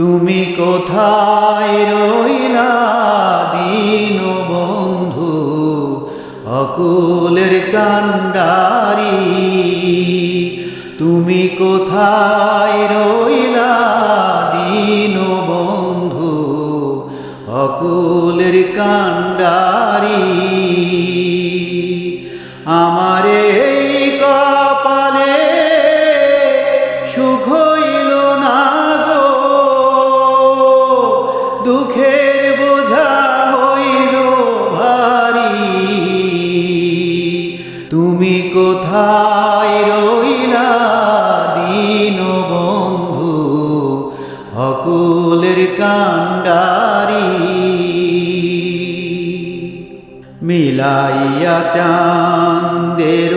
তুমি কোথায় রইলা দিন বন্ধু? অকুলের কাণ্ডারি। তুমি কোথায় রইলা দিন বন্ধু? অকুলের কাণ্ডারি। আমারে মিলাইয়া চান্দের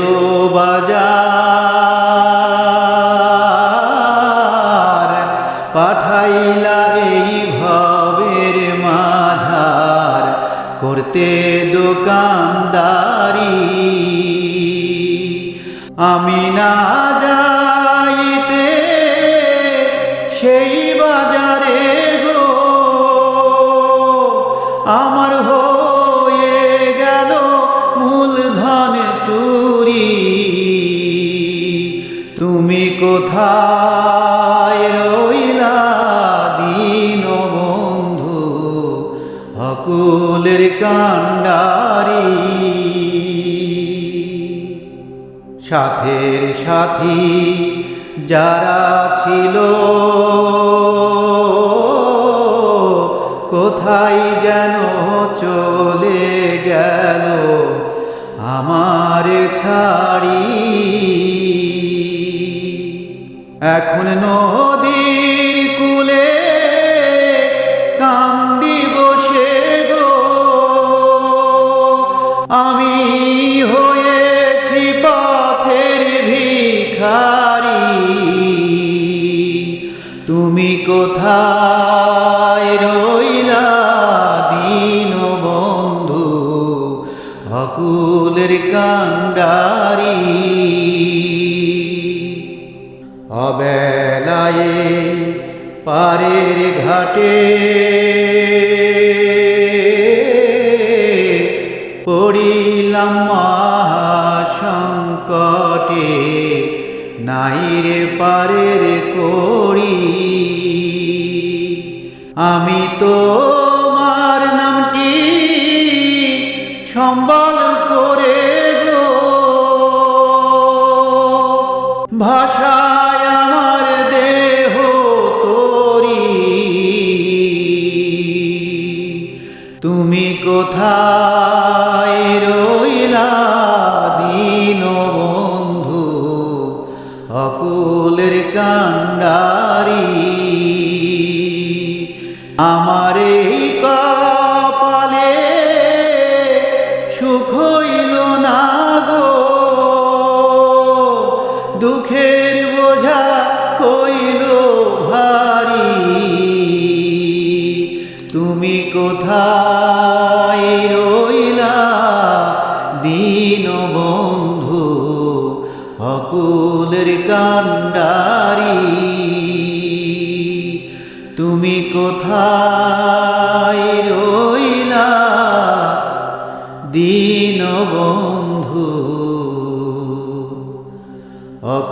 বাজার পাঠাইলা এই ভবের মাঝার করতে দোকানদারি। আমি না কোথায় রইলা দিন বন্ধু, অকুলের কাণ্ডারি। সাথের সাথী যারা ছিল, কোথায় যেন চলে গেল, আমার ছাড়ি। এখন নদীর কুলে কান্দি বসে গো। আমি হয়েছি পথের ভিখারি। তুমি কোথায় রইলা দিন বন্ধু অকুলের কাণ্ডারি পারের ঘাটে। পড়িলাম নাই নাইরে পারের করি আমি তোমার দুঃখের বোঝা হইল ভারী। তুমি কোথায় রইলা দিন বন্ধু অকুলের কাণ্ডারি? তুমি কোথায়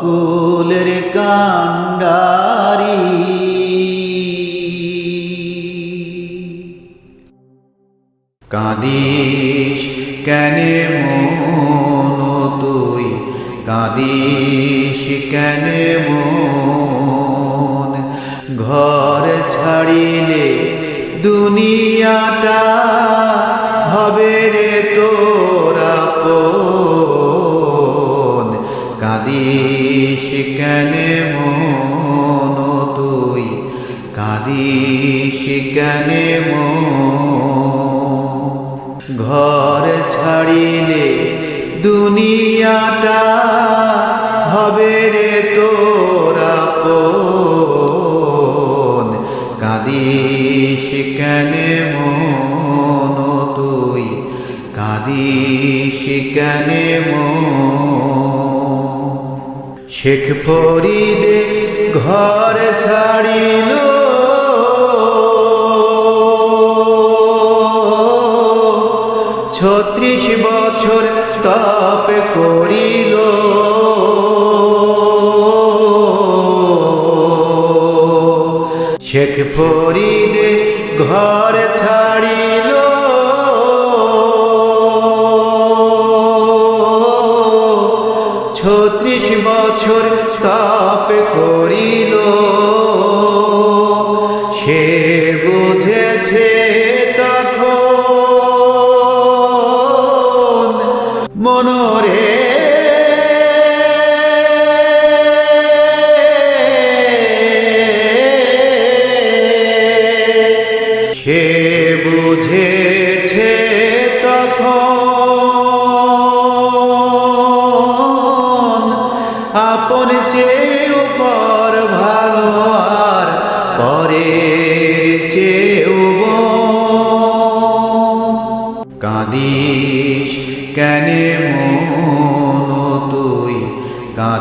অকুলের কাণ্ডারি কাঁদিস কেনে মন তুই? কাঁদিস কেনে মন? ঘর ছাড়িলে দুনিয়াটা হবে রে তোরা কাঁদিস কেনে মন তুই কাঁদিস কেনে ঘর ছাড়িলে দুনিয়াটা হবে রে তোরা কাঁদিস কেনে মন তুই কাঁদিস কেনে মন। শেখ ফরিদে ঘর ছাড়িল। ছত্রিশ বছর তাপ করিল। শেখ ফরিদে ঘর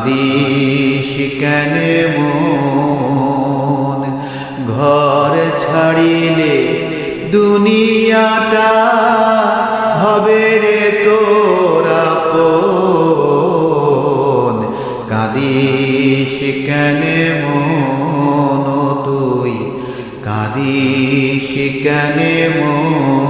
কাঁদিস কেনে মন? ঘর ছাড়িলে দুনিয়াটা হবে রে তোরা পন কাঁদিস কেনে মন তুই? কাঁদিস কেনে মন?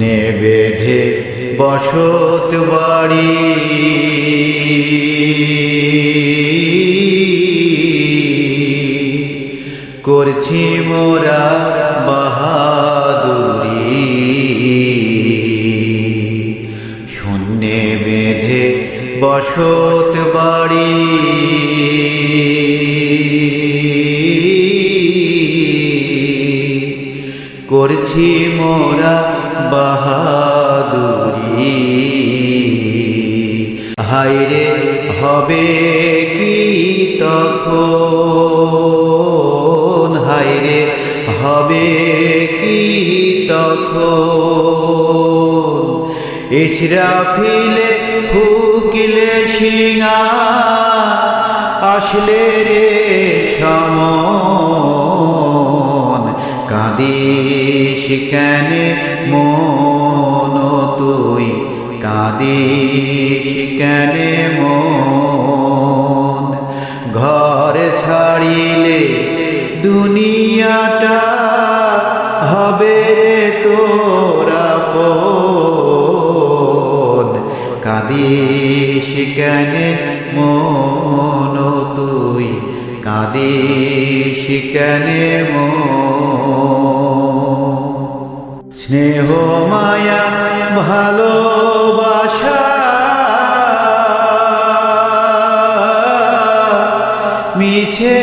বেঁধে বসত বাড়ি। করছি মোরা বাহাদুরি। শূন্যে বেঁধে বসত বাড়ি। করছি মোরা বাহাদুরি। হাইরে হবে কি তখন? হাইরে হবে কি তখন? ইসরাফিলে ফুকিলে সিঙা আসলে রে সমন কাঁদিস কেনে মন তুই? কাঁদিস কেনে মন? ঘর ছাড়িলে দুনিয়াটা হবে রে তোরা পন কাঁদিস কেনে মন তুই? কাঁদিস কেনে মন? স্নেহ মায়া ভালোবাসা। মিছে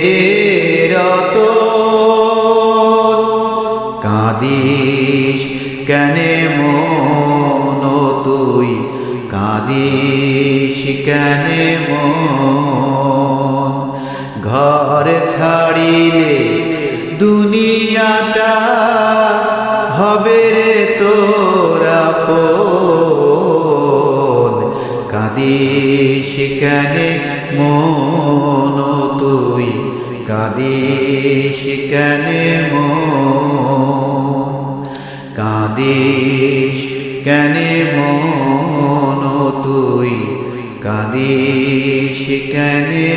রে রত কাঁদিস কেনে মন তুই? কাঁদিস কেনে মন? ঘর ছাড়িলে দুনিয়াটা হবে রে তোরা কাঁদিস কেনে কাঁদিস কেনে কাঁদিস কেনে মন তুই কাঁদিস কেনে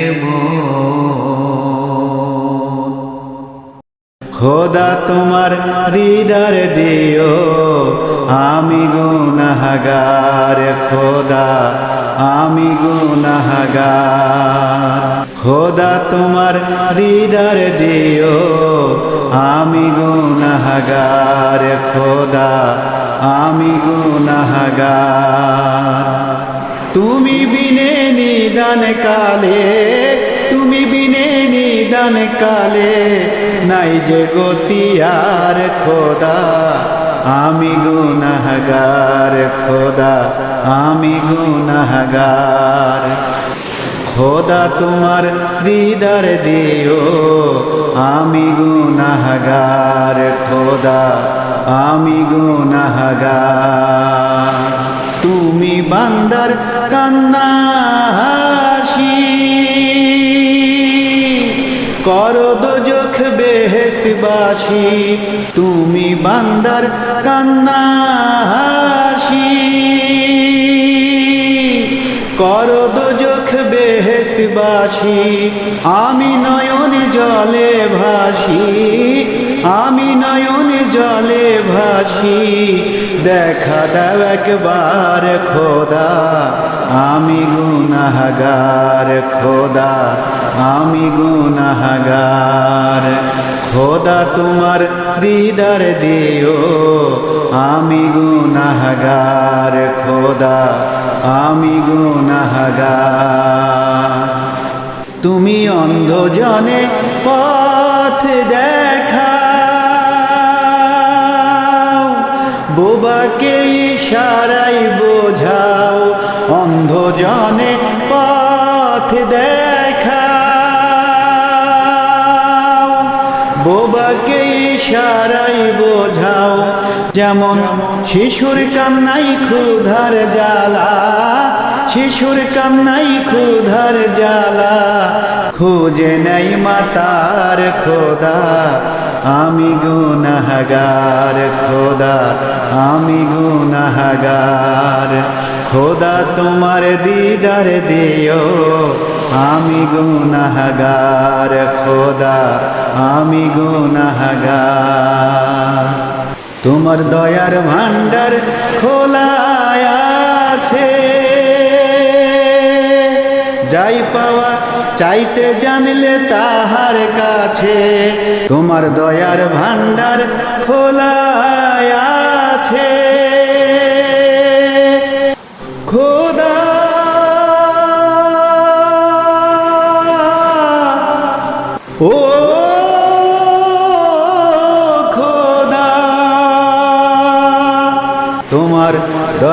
খোদা তোমার দিদার দিও, আমি গুনাহগার খোদা। আমি গুনাহগার। খোদা তোমার দিদার দিও, আমি গুনাহগার। খোদা, আমি গুনাহগার। তুমি বিনে নিদান কালে, তুমি বিনে নিদান কালে, নাই যে গতি আর খোদা। আমি গুনাহগার খোদা, আমি গুনাহগার। খোদা তোমার দিদার দিও, আমি গুনাহগার খোদা, আমি গুনাহগার। তুমি বান্দার কান্না হাসি, করো বেহেস্তবাসী তুমি বান্দার কান্না হাসি। করো দোজখ বেহেস্তবাসী আমি নয়ন জলে ভাসি, আমি নয়ন জলে ভাসি। দেখা দাও একবার খোদা, আমি গুনাহগার খোদা। আমি গুনাহগার। খোদা তোমার দিদার দিও, আমি গুনাহগার। খোদা, আমি গুনাহগার। তুমি অন্ধ জনে পথ দেখা বোবাকে ইশারাই বোঝাও, অন্ধ জনে পথ দেখা ইশারাই বোঝাও, যেমন শিশুর কান্নাই ক্ষুধার জ্বালা, শিশুর কান্নাই ক্ষুধার জ্বালা, খুঁজে নেই মাতার খোদা, আমি গুনাহগার খোদা, আমি গুনাহগার খোদা তোমার দিদার দিও, আমি গুনাহগার, খোদা, আমি গুনাহগার। তোমার দয়ার ভান্ডার খোলা আছে। যাই পাওয়া চাইতে জানলে তাহার কাছে, তোমার দয়ার ভান্ডার খোলা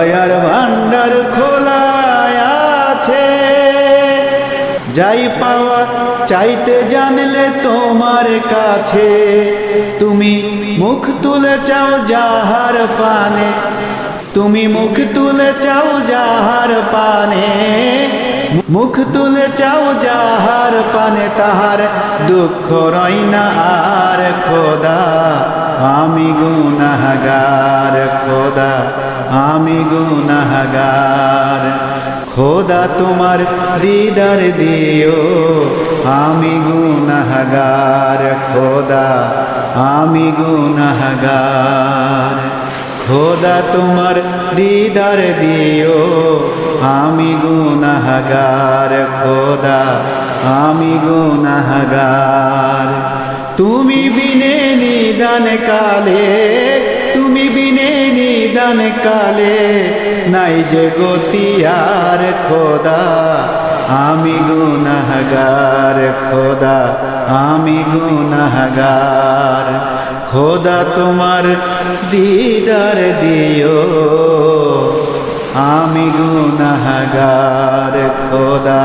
দয়ার ভান্ডার খোলা আছে। যাই পাওয়া চাইতে জানলে তোমার কাছে। তুমি মুখ তুলে চাও যাহার পানে। তুমি মুখ তুলে চাও যাহার পানে। মুখ তুলে চাও যাহার পানে, তাহার দুঃখ রই না আর খোদা। আমি গুনাহগার খোদা। আমি গুনাহগার। খোদা তোমার দিদার দিও, আমি গুনাহগার। খোদা, আমি গুনাহগার। খোদা তোমার দিদার দিও, আমি গুনাহগার। খোদা, আমি গুনাহগার। তুমি বিনে নিদান কালে বিনে নিদান কালে, নাই যে গতি আর খোদা। আমি গুনাহগার খোদা, আমি গুনাহগার খোদা তোমার দিদার দিও। আমি গুনাহগার খোদা,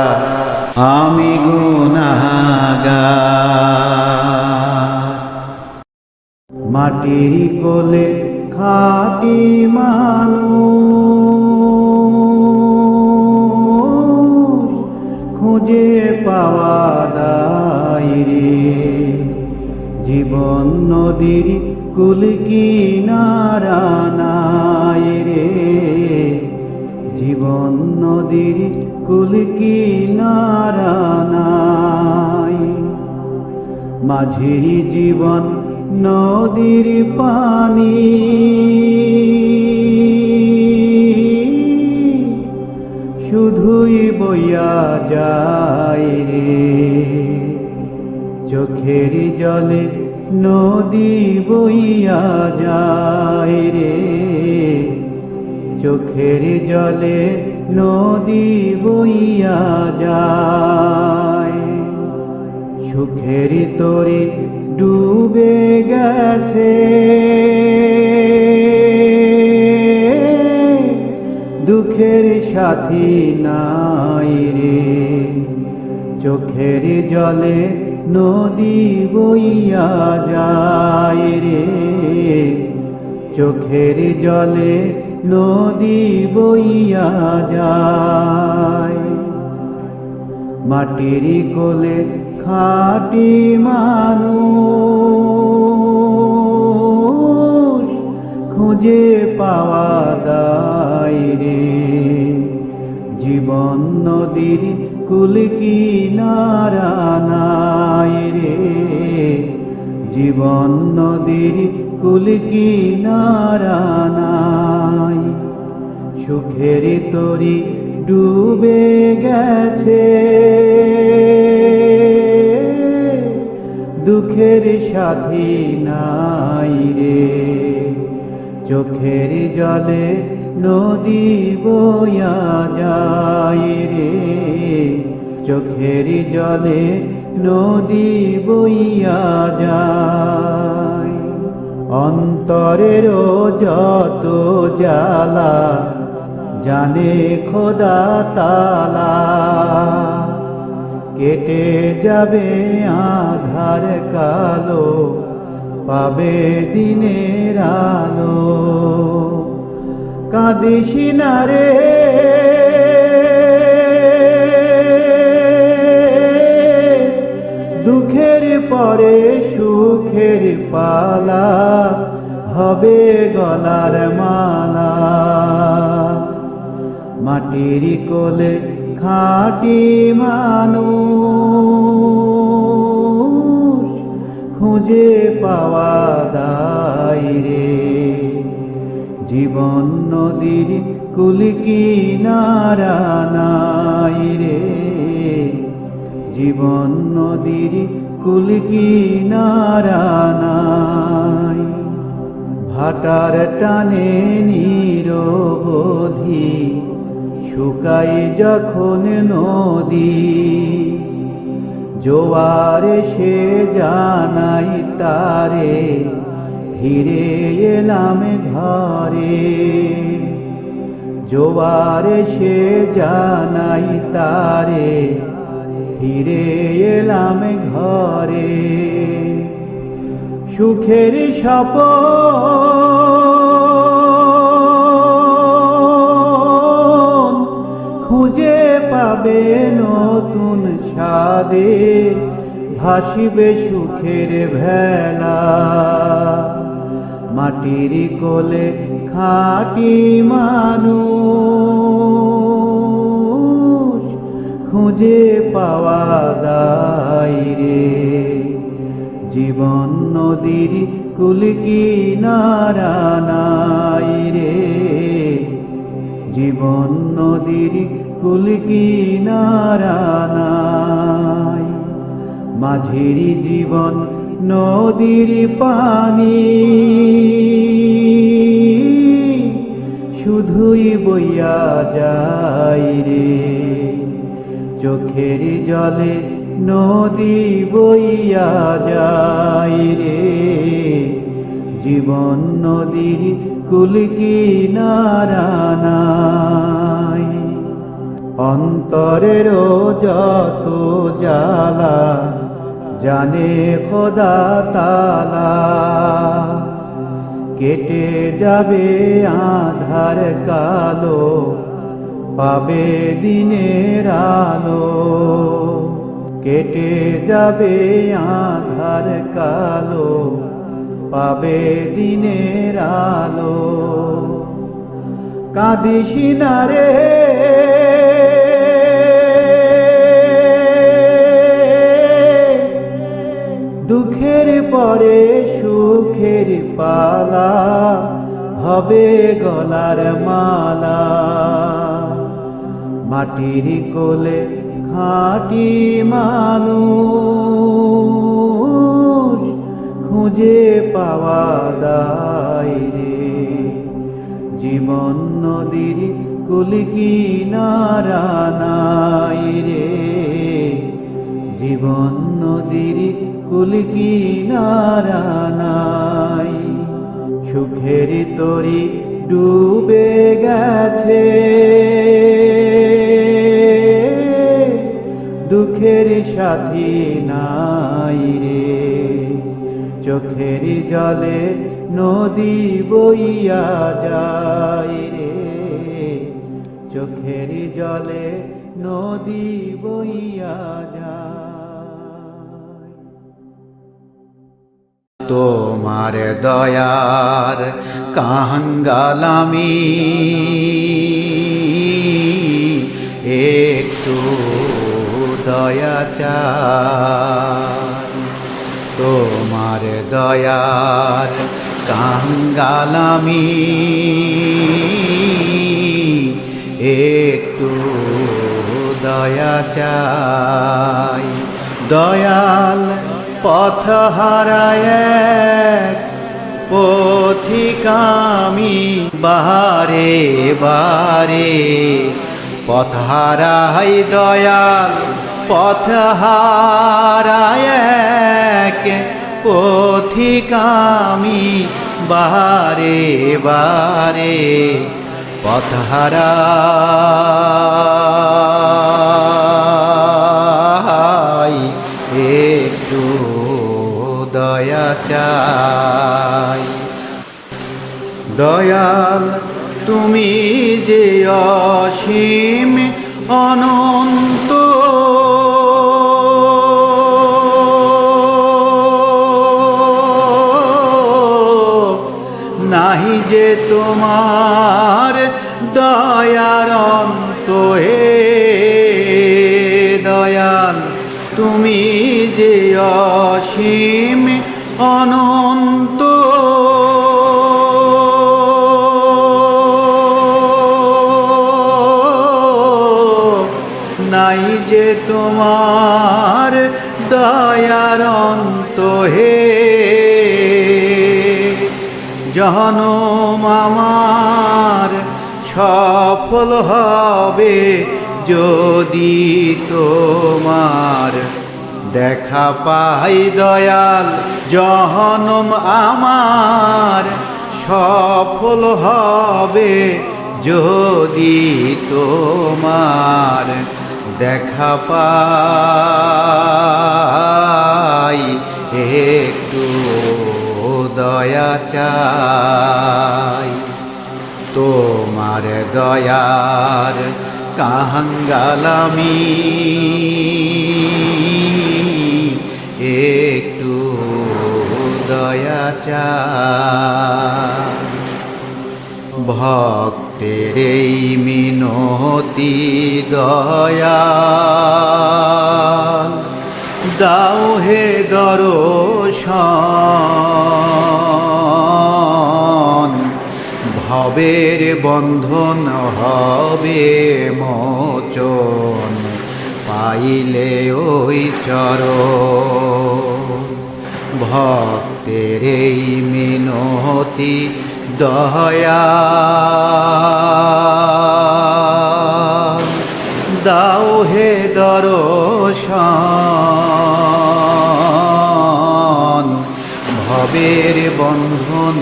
আমি গুনাহগার। মাটির কোলে খাটি মানুষ, খুঁজে পাওয়া দায় রে। জীবন নদীর কুল কিনারা নাই রে। জীবন নদী নদীর কুল কিনারা নাই। মাঝেরই জীবন নদীর পানি। শুধুই বইয়া যায় রে। চোখের জলে নদী বইয়া যায় রে। চোখের জলে নদী বইয়া যায়। সুখের তরি ডুবে গেছে। দুঃখের সাথী নাই রে। চোখের জলে নদী বইয়া যায় রে। চোখের জলে নদী বইয়া যায়। মাটির কোলে খাটি মানুষ খুঁজে পাওয়া দায় রে। জীবন নদীর কুল কিনারা নাই রে। জীবন নদীর কুল কিনারা নাই। সুখের তরি ডুবে গেছে। দুঃখের সাথী নাই রে। চোখের জলে নদী বয়া যায় রে। চোখের জলে নদী বইয়া যায়। অন্তরের যত জ্বালা, জানে খোদা তালা। কেটে যাবে আধার কালো, পাবে দিনের আলো। কাঁদিস না রে। দুঃখের পরে সুখের পালা, হবে গলার মালা। মাটির কোলে খাটি মানুষ খুঁজে পাওয়া দায় রে। জীবন নদীর কুলকি কিনারা নাই রে। জীবন নদীর কুলকি কিনারা নাই। ভাটার টানে নিরবধি শুকাই যখন নদী, জোয়ারে সে জানাই তারে, ফিরে এলাম ঘরে। জোয়ারে সে জানাই তারে, ফিরে এলাম ঘরে। সুখের সপন খুঁজে পাবে নতুন স্বাদে, ভাসিবে সুখের ভেলা। মাটির কোলে খাটি মানুষ খুঁজে পাওয়া দায় রে। জীবন নদীর কুলকি নাই রে। জীবন নদীর কুলকি কিনারা নাই। মাঝেরই জীবন নদীর পানি। শুধুই বইয়া যায় রে। চোখের জলে নদী বইয়া যাই রে। জীবন নদীর কুলকি কিনারা নাই। অন্তরের যত জ্বালা জানে খোদা তালা। কেটে যাবে আধার কালো, পাবে দিনের আলো। কেটে যাবে আধার কালো পাবে দিনের আলো। কাঁদিস রে। দুঃখের পরে সুখের পালা হবে গলার মালা। মাটির কোলে খাটি মানুষ। খুঁজে পাওয়া দায় রে। জীবন নদীর কুল কিনারা নাই রে। জীবন নদীর কুল কিনারা নাই। সুখের তরি ডুবে গেছে। দুঃখের সাথী নাই রে। চোখের জলে নদী বইয়া যায় রে। চোখের জলে নদী বইয়া যায়। তোমার দয়ার কাঙ্গালামি একটু দয়া চাই। তোমার দয়ার কাঙ্গালামি। একটু দয়া চাই। দয়াল পথ হারায় পথিকামি বারে বারে পথ হারাই দয়াল, পথ হারায় পথিকামি বারে বারে পথ হারাই একটু দয়া চাই। দয়াল তুমি যে অসীম অনন্ত নাহি যে তোমার দয়ার অন্ত হে দয়াল, তুমি যে অসীম অনন্ত। নাই যে তোমার দয়ার অন্ত হে জহনম আমার সফল হবে যদি তোমার। দেখা পাই দয়াল জহনম আমার সফল হবে যদি তোমার। দেখা পাই একটু দয়া চাই। তোমার দয়ার কাহাঙ্গালামি একটু দয়া চাই। ভক্তের এই মিনতি দয়া। দাও হে দর্শন। ভবের বন্ধন হবে মোচন? পাইলে ওই চর ভক্তের এই মিনতি দয়া। দাও হে দর্শন, ভবের বন্ধন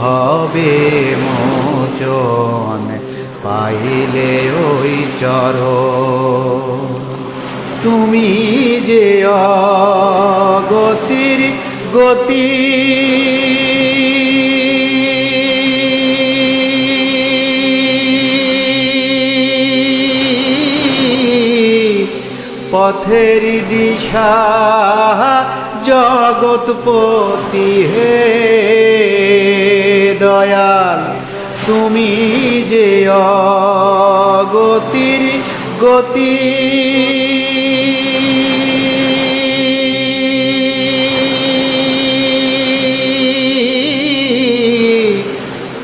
হবে মোচন পাইলে ওই চর তুমি যে অগতির গতি পথের দিশা জগৎপতি হে যে অগতির গতি।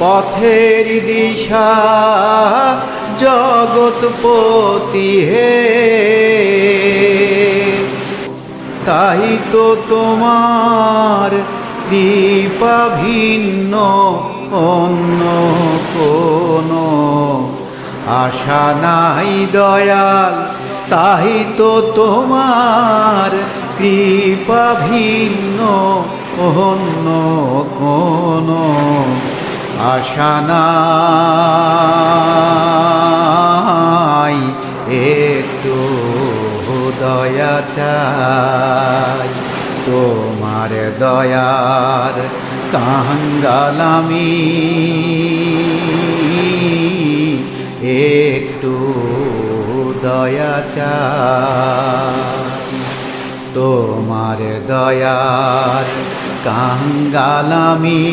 পথের দিশা জগৎপতি হে। তাই তো তোমার কৃপা ভিন্ন। অন্য কোনো আশা নাই দয়াল, তাই তো তোমার কৃপা ভিন্ন, অন্য কোনো আশা নাই। একটু দয়া চাই, তোমার দয়ার কাঙ্গালামি একটু দয়া চাই। তোমার দয়ার কাঙ্গালামি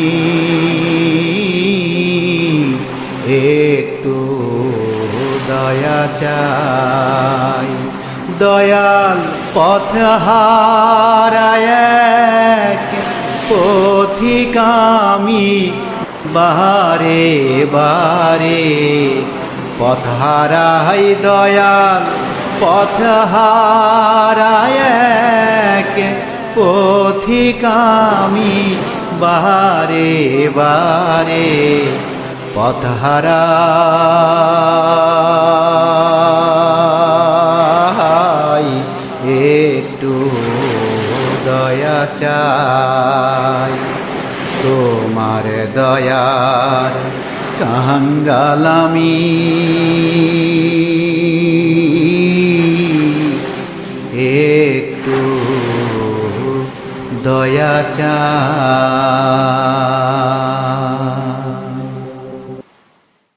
একটু দয়া চাই। দয়াল পথ হারায় পথিকামি বারে বারে পথ হারাই দয়াল পথ হারায় এক পথিকামি বারে বারে পথহারাই একটু দয়া চাই। দয়ার কাহাঙ্গালামি। একটু দয়া চাই।